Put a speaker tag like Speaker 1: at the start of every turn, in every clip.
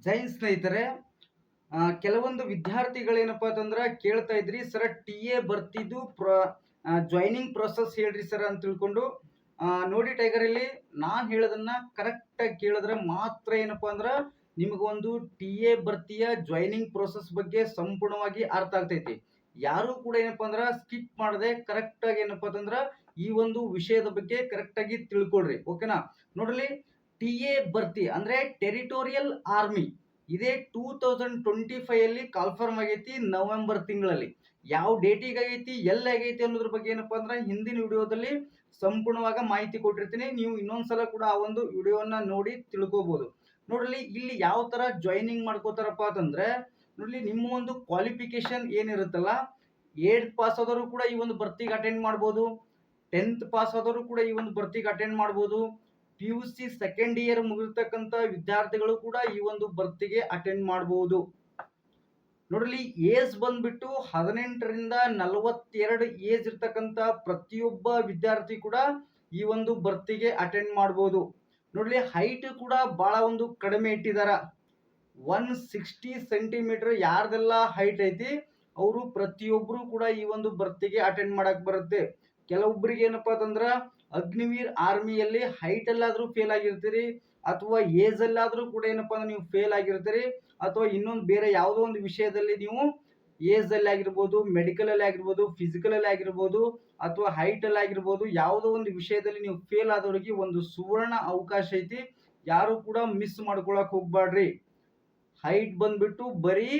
Speaker 1: ಜೈ ಸ್ನೇಹಿತರೆ ಕೆಲವೊಂದು ವಿದ್ಯಾರ್ಥಿಗಳೇನಪ್ಪ ಅಂತಂದ್ರೆ ಕೇಳ್ತಾ ಇದ್ರಿ, ಸರ್, ಟಿ ಎ ಬರ್ತಿದ್ದು ಜಾಯ್ನಿಂಗ್ ಪ್ರೊಸೆಸ್ ಹೇಳ್ರಿ ಸರ್ ಅಂತ ತಿಳ್ಕೊಂಡು ನೋಡಿ ಟೈಗರ್ ಇಲ್ಲಿ ನಾನು ಹೇಳೋದನ್ನ ಕರೆಕ್ಟಾಗಿ ಕೇಳಿದ್ರೆ ಮಾತ್ರ ಏನಪ್ಪ ಅಂದ್ರೆ ನಿಮಗೊಂದು ಟಿ ಎ ಬರ್ತಿಯ ಜಾಯ್ನಿಂಗ್ ಪ್ರೊಸೆಸ್ ಬಗ್ಗೆ ಸಂಪೂರ್ಣವಾಗಿ ಅರ್ಥ ಆಗ್ತೈತಿ. ಯಾರು ಕೂಡ ಏನಪ್ಪ ಅಂದ್ರೆ ಸ್ಕಿಪ್ ಮಾಡದೆ ಕರೆಕ್ಟಾಗಿ ಏನಪ್ಪ ಅಂತಂದ್ರೆ ಈ ಒಂದು ವಿಷಯದ ಬಗ್ಗೆ ಕರೆಕ್ಟಾಗಿ ತಿಳ್ಕೊಳ್ರಿ ಓಕೆನಾ ನೋಡ್ರಿ ಟಿ ಎ ಭರ್ತಿ ಅಂದ್ರೆ ಟೆರಿಟೋರಿಯಲ್ ಆರ್ಮಿ. ಇದೇ ಟೂ ತೌಸಂಡ್ ಟ್ವೆಂಟಿ ಫೈವ್ ಅಲ್ಲಿ ಕನ್ಫರ್ಮ್ ಆಗೈತಿ ನವೆಂಬರ್ ತಿಂಗಳಲ್ಲಿ. ಯಾವ ಡೇಟಿಗೆ ಆಗೈತಿ, ಎಲ್ಲಿ ಆಗೈತಿ ಅನ್ನೋದ್ರ ಬಗ್ಗೆ ಏನಪ್ಪಾ ಅಂದ್ರೆ ಹಿಂದಿನ ವಿಡಿಯೋದಲ್ಲಿ ಸಂಪೂರ್ಣವಾಗ ಮಾಹಿತಿ ಕೊಟ್ಟಿರ್ತೀನಿ. ನೀವು ಇನ್ನೊಂದ್ಸಲ ಕೂಡ ಆ ಒಂದು ವಿಡಿಯೋನ ನೋಡಿ ತಿಳ್ಕೊಬಹುದು ನೋಡ್ರಿ, ಇಲ್ಲಿ ಯಾವ ತರ ಜಾಯ್ನಿಂಗ್ ಮಾಡ್ಕೋತಾರಪ್ಪ ಅಂತಂದ್ರೆ ನೋಡ್ಲಿ ನಿಮ್ಮ ಒಂದು ಕ್ವಾಲಿಫಿಕೇಶನ್ ಏನಿರುತ್ತಲ್ಲ ಏಟ್ ಪಾಸ್ ಆದವರು ಕೂಡ ಈ ಒಂದು ಭರ್ತಿಗೆ ಅಟೆಂಡ್ ಮಾಡ್ಬೋದು. ಟೆಂತ್ ಪಾಸ್ ಆದವರು ಕೂಡ ಈ ಒಂದು ಭರ್ತಿಗೆ ಅಟೆಂಡ್ ಮಾಡ್ಬೋದು. P U C second year ಮುಗಿರ್ತಕ್ಕಂಥ ವಿದ್ಯಾರ್ಥಿಗಳು ಕೂಡ ಈ ಒಂದು ಭರ್ತಿಗೆ ಅಟೆಂಡ್ ಮಾಡಬಹುದು ನೋಡ್ರಿ, ಏಜ್ ಬಂದ್ಬಿಟ್ಟು ಹದಿನೆಂಟರಿಂದ ನಲವತ್ತೆರಡು ಏಜ್ ಇರ್ತಕ್ಕಂಥ ಪ್ರತಿಯೊಬ್ಬ ವಿದ್ಯಾರ್ಥಿ ಕೂಡ ಈ ಒಂದು ಭರ್ತಿಗೆ ಅಟೆಂಡ್ ಮಾಡಬಹುದು ನೋಡ್ಲಿ ಹೈಟ್ ಕೂಡ ಬಹಳ ಒಂದು ಕಡಿಮೆ ಇಟ್ಟಿದ್ದಾರೆ ಒನ್ ಸಿಕ್ಸ್ಟಿ ಸೆಂಟಿಮೀಟರ್ ಯಾರ್ದೆಲ್ಲ ಹೈಟ್ ಐತಿ, ಅವರು ಪ್ರತಿಯೊಬ್ಬರು ಕೂಡ ಈ ಒಂದು ಭರ್ತಿಗೆ ಅಟೆಂಡ್ ಮಾಡಕ್ ಬರುತ್ತೆ. ಕೆಲವೊಬ್ಬರಿಗೆ ಏನಪ್ಪಾ ಅಂತಂದ್ರ ಅಗ್ನಿವೀರ್ ಆರ್ಮಿಯಲ್ಲಿ ಹೈಟ್ ಅಲ್ಲಾದ್ರೂ ಫೇಲ್ ಆಗಿರ್ತೀರಿ, ಅಥವಾ ಏಜ್ ಅಲ್ಲಾದ್ರೂ ಕೂಡ ಏನಪ್ಪಾ ಅಂದ್ರೆ ನೀವು ಫೇಲ್ ಆಗಿರ್ತೀರಿ, ಅಥವಾ ಇನ್ನೊಂದು ಬೇರೆ ಯಾವುದೋ ಒಂದು ವಿಷಯದಲ್ಲಿ ನೀವು ಏಜ್ ಅಲ್ಲಿ ಆಗಿರ್ಬೋದು ಮೆಡಿಕಲ್ ಅಲ್ಲಿ ಆಗಿರ್ಬೋದು ಫಿಸಿಕಲ್ ಅಲ್ಲಿ ಆಗಿರ್ಬೋದು, ಅಥವಾ ಹೈಟ್ ಅಲ್ಲಿ ಆಗಿರ್ಬೋದು, ಯಾವುದೋ ಒಂದು ವಿಷಯದಲ್ಲಿ ನೀವು ಫೇಲ್ ಆದವರಿಗೆ ಒಂದು ಸುವರ್ಣ ಅವಕಾಶ ಐತಿ, ಯಾರು ಕೂಡ ಮಿಸ್ ಮಾಡ್ಕೊಳಕ್ ಹೋಗ್ಬಾಡ್ರಿ ಹೈಟ್ ಬಂದ್ಬಿಟ್ಟು ಬರೀ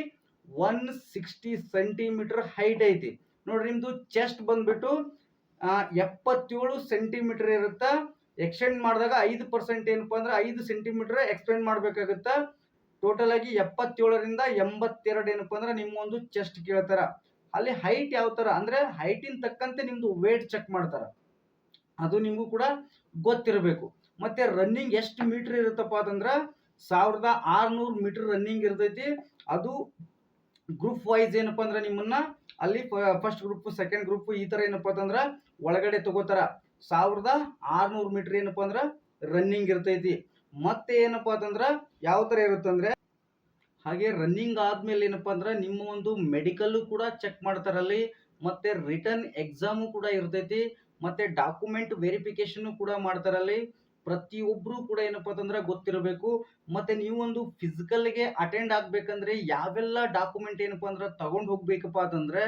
Speaker 1: ಒನ್ ಸಿಕ್ಸ್ಟಿ ಸೆಂಟಿಮೀಟರ್ ಹೈಟ್ ಐತಿ. ನೋಡ್ರಿ ನಿಮ್ದು ಚೆಸ್ಟ್ ಬಂದ್ಬಿಟ್ಟು ಎಪ್ಪತ್ತೇಳು ಸೆಂಟಿಮೀಟರ್ ಇರುತ್ತೆ? ಎಕ್ಸ್ಟೆಂಡ್ ಮಾಡಿದಾಗ ಐದು ಪರ್ಸೆಂಟ್ ಏನಪ್ಪ ಅಂದ್ರೆ ಐದು ಸೆಂಟಿಮೀಟರ್ ಎಕ್ಸ್ಟೆಂಡ್ ಮಾಡಬೇಕಾಗುತ್ತೆ? ಟೋಟಲ್ ಆಗಿ ಎಪ್ಪತ್ತೇಳರಿಂದ ಎಂಬತ್ತೆರಡು ಏನಪ್ಪ ಅಂದ್ರೆ ನಿಮ್ಮ ಒಂದು ಚೆಸ್ಟ್ ಕೇಳ್ತಾರ. ಅಲ್ಲಿ ಹೈಟ್ ಯಾವ ತರ? ಅಂದ್ರೆ ಹೈಟಿನ ತಕ್ಕಂತೆ ನಿಮ್ದು ವೇಟ್ ಚೆಕ್ ಮಾಡ್ತಾರ. ಅದು ನಿಮಗೂ ಕೂಡ ಗೊತ್ತಿರಬೇಕು. ಮತ್ತೆ ರನ್ನಿಂಗ್ ಎಷ್ಟು ಮೀಟರ್ ಇರುತ್ತಪ್ಪ ಅಂತಂದ್ರ ಸಾವಿರದ ಆರ್ನೂರು ಮೀಟರ್ ರನ್ನಿಂಗ್ ಇರ್ತೈತಿ. ಅದು ಗ್ರೂಪ್ ವೈಸ್ ಏನಪ್ಪ ಅಂದ್ರೆ ನಿಮ್ಮನ್ನ ಅಲ್ಲಿ ಫಸ್ಟ್ ಗ್ರೂಪ್ ಸೆಕೆಂಡ್ ಗ್ರೂಪ್ ಈ ತರ ಏನಪ್ಪ ಅಂತಂದ್ರೆ ಒಳಗಡೆ ತಗೋತಾರ. ಸಾವಿರದ ಆರ್ನೂರು ಮೀಟರ್ ಏನಪ್ಪ ಅಂದ್ರೆ ರನ್ನಿಂಗ್ ಇರ್ತೈತಿ. ಮತ್ತೆ ಏನಪ್ಪ ಅಂತಂದ್ರೆ ಯಾವ ತರ ಇರುತ್ತಂದ್ರೆ ಹಾಗೆ ರನ್ನಿಂಗ್ ಆದ್ಮೇಲೆ ಏನಪ್ಪ ಅಂದ್ರೆ ನಿಮ್ಮ ಒಂದು ಮೆಡಿಕಲ್ ಕೂಡ ಚೆಕ್ ಮಾಡ್ತಾರಲ್ಲಿ ಮತ್ತೆ ರಿಟರ್ನ್ ಎಕ್ಸಾಮು ಕೂಡ ಇರ್ತೈತಿ. ಮತ್ತೆ ಡಾಕ್ಯುಮೆಂಟ್ ವೆರಿಫಿಕೇಶನ್ ಕೂಡ ಮಾಡ್ತಾರಲ್ಲಿ ಪ್ರತಿಯೊಬ್ರು ಕೂಡ ಏನಪ್ಪಾ ಅಂತಂದ್ರೆ ಗೊತ್ತಿರಬೇಕು. ಮತ್ತೆ ನೀವು ಒಂದು ಫಿಸಿಕಲ್ಗೆ ಅಟೆಂಡ್ ಆಗ್ಬೇಕಂದ್ರೆ ಯಾವೆಲ್ಲ ಡಾಕ್ಯುಮೆಂಟ್ ಏನಪ್ಪಾ ಅಂದ್ರೆ ತಗೊಂಡು ಹೋಗ್ಬೇಕಪ್ಪ ಅಂತಂದ್ರೆ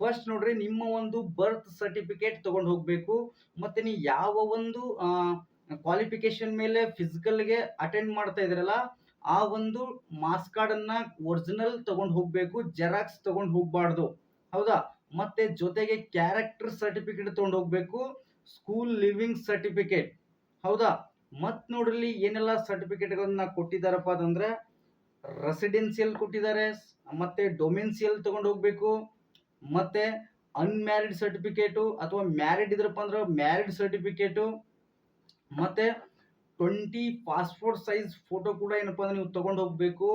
Speaker 1: ಫಸ್ಟ್ ನೋಡ್ರಿ ನಿಮ್ಮ ಒಂದು ಬರ್ತ್ ಸರ್ಟಿಫಿಕೇಟ್ ತಗೊಂಡು ಹೋಗ್ಬೇಕು. ಮತ್ತೆ ನೀವು ಯಾವ ಒಂದು ಕ್ವಾಲಿಫಿಕೇಶನ್ ಮೇಲೆ ಫಿಸಿಕಲ್ಗೆ ಅಟೆಂಡ್ ಮಾಡ್ತಾ ಇದ್ರಲ್ಲ, ಆ ಒಂದು ಮಾಸ್ ಕಾರ್ಡ್ ಅನ್ನ ಒರಿಜಿನಲ್ ತಗೊಂಡು ಹೋಗ್ಬೇಕು ಜೆರಾಕ್ಸ್ ತಗೊಂಡು ಹೋಗ್ಬಾರ್ದು. ಹೌದಾ? ಮತ್ತೆ ಜೊತೆಗೆ ಕ್ಯಾರೆಕ್ಟರ್ ಸರ್ಟಿಫಿಕೇಟ್ ತಗೊಂಡ್ ಹೋಗ್ಬೇಕು ಸ್ಕೂಲ್ ಲಿವಿಂಗ್ ಸರ್ಟಿಫಿಕೇಟ್ ಹೌದಾ? ಮತ್ ನೋಡ್ರಿ, ಏನೆಲ್ಲ ಸರ್ಟಿಫಿಕೇಟ್ಗಳನ್ನ ಕೊಟ್ಟಿದ್ದಾರಪ್ಪ ಅಂತಂದ್ರೆ ರೆಸಿಡೆನ್ಸಿಯಲ್ ಕೊಟ್ಟಿದ್ದಾರೆ, ಮತ್ತೆ ಡೊಮೆನ್ಸಿಯಲ್ ತಗೊಂಡ್ ಹೋಗ್ಬೇಕು, ಮತ್ತೆ ಅನ್ಮ್ಯಾರಿಡ್ ಸರ್ಟಿಫಿಕೇಟು ಅಥವಾ ಮ್ಯಾರಿಡ್ ಇದ್ರಪ್ಪ ಅಂದ್ರೆ ಮ್ಯಾರಿಡ್ ಸರ್ಟಿಫಿಕೇಟು ಮತ್ತೆ ಟ್ವೆಂಟಿ ಪಾಸ್ಪೋರ್ಟ್ ಸೈಜ್ ಫೋಟೋ ಕೂಡ ಏನಪ್ಪಾ ಅಂದ್ರೆ ನೀವು ತಗೊಂಡು ಹೋಗ್ಬೇಕು.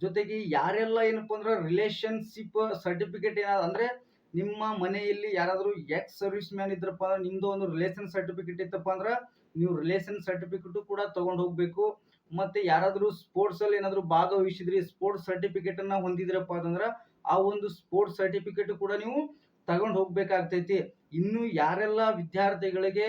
Speaker 1: ಜೊತೆಗೆ ಯಾರೆಲ್ಲ ಏನಪ್ಪಾ ಅಂದ್ರೆ ರಿಲೇಶನ್ಶಿಪ್ ಸರ್ಟಿಫಿಕೇಟ್ ಏನಾದ್ರು ಅಂದ್ರೆ ನಿಮ್ಮ ಮನೆಯಲ್ಲಿ ಯಾರಾದರೂ ಎಕ್ಸ್ ಸರ್ವಿಸ್ ಮ್ಯಾನ್ ಇದ್ರಪ್ಪ ಅಂದ್ರೆ ನಿಮ್ದು ಒಂದು ರಿಲೇಷನ್ ಸರ್ಟಿಫಿಕೇಟ್ ಇತ್ತಪ್ಪ ಅಂದ್ರೆ ನೀವು ರಿಲೇಷನ್ ಸರ್ಟಿಫಿಕೇಟ್ ಕೂಡ ತಗೊಂಡ್ ಹೋಗ್ಬೇಕು. ಮತ್ತೆ ಯಾರಾದರೂ ಸ್ಪೋರ್ಟ್ಸ್ ಅಲ್ಲಿ ಏನಾದರೂ ಭಾಗವಹಿಸಿದ್ರಿ ಸ್ಪೋರ್ಟ್ಸ್ ಸರ್ಟಿಫಿಕೇಟ್ ಅನ್ನ ಹೊಂದಿದ್ರಪ್ಪ ಅಂತಂದ್ರೆ ಆ ಒಂದು ಸ್ಪೋರ್ಟ್ಸ್ ಸರ್ಟಿಫಿಕೇಟ್ ಕೂಡ ನೀವು ತಗೊಂಡು ಹೋಗ್ಬೇಕಾಗ್ತೈತಿ. ಇನ್ನು ಯಾರೆಲ್ಲ ವಿದ್ಯಾರ್ಥಿಗಳಿಗೆ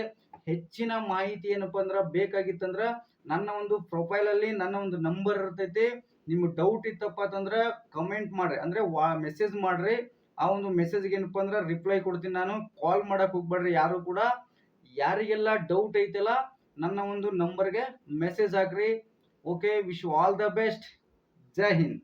Speaker 1: ಹೆಚ್ಚಿನ ಮಾಹಿತಿ ಏನಪ್ಪ ಅಂದ್ರೆ ಬೇಕಾಗಿತ್ತಂದ್ರ ನನ್ನ ಒಂದು ಪ್ರೊಫೈಲ್ ಅಲ್ಲಿ ನನ್ನ ಒಂದು ನಂಬರ್ ಇರ್ತೈತಿ. ನಿಮ್ಗೆ ಡೌಟ್ ಇತ್ತಪ್ಪ ಅಂತಂದ್ರೆ ಕಮೆಂಟ್ ಮಾಡ್ರಿ. ಅಂದ್ರೆ ಮೆಸೇಜ್ ಮಾಡ್ರಿ. ಆ ಒಂದು ಮೆಸೇಜ್ಗೆ ಏನಪ್ಪ ಅಂದ್ರೆ ರಿಪ್ಲೈ ಕೊಡ್ತೀನಿ ನಾನು. ಕಾಲ್ ಮಾಡಕ್ ಹೋಗ್ಬೇಡ್ರಿ ಯಾರು ಕೂಡ. ಯಾರಿಗೆಲ್ಲ ಡೌಟ್ ಐತಲ್ಲ, ನನ್ನ ಒಂದು ನಂಬರ್ಗೆ ಮೆಸೇಜ್ ಹಾಕ್ರಿ. Okay wish all the best Jai Hind.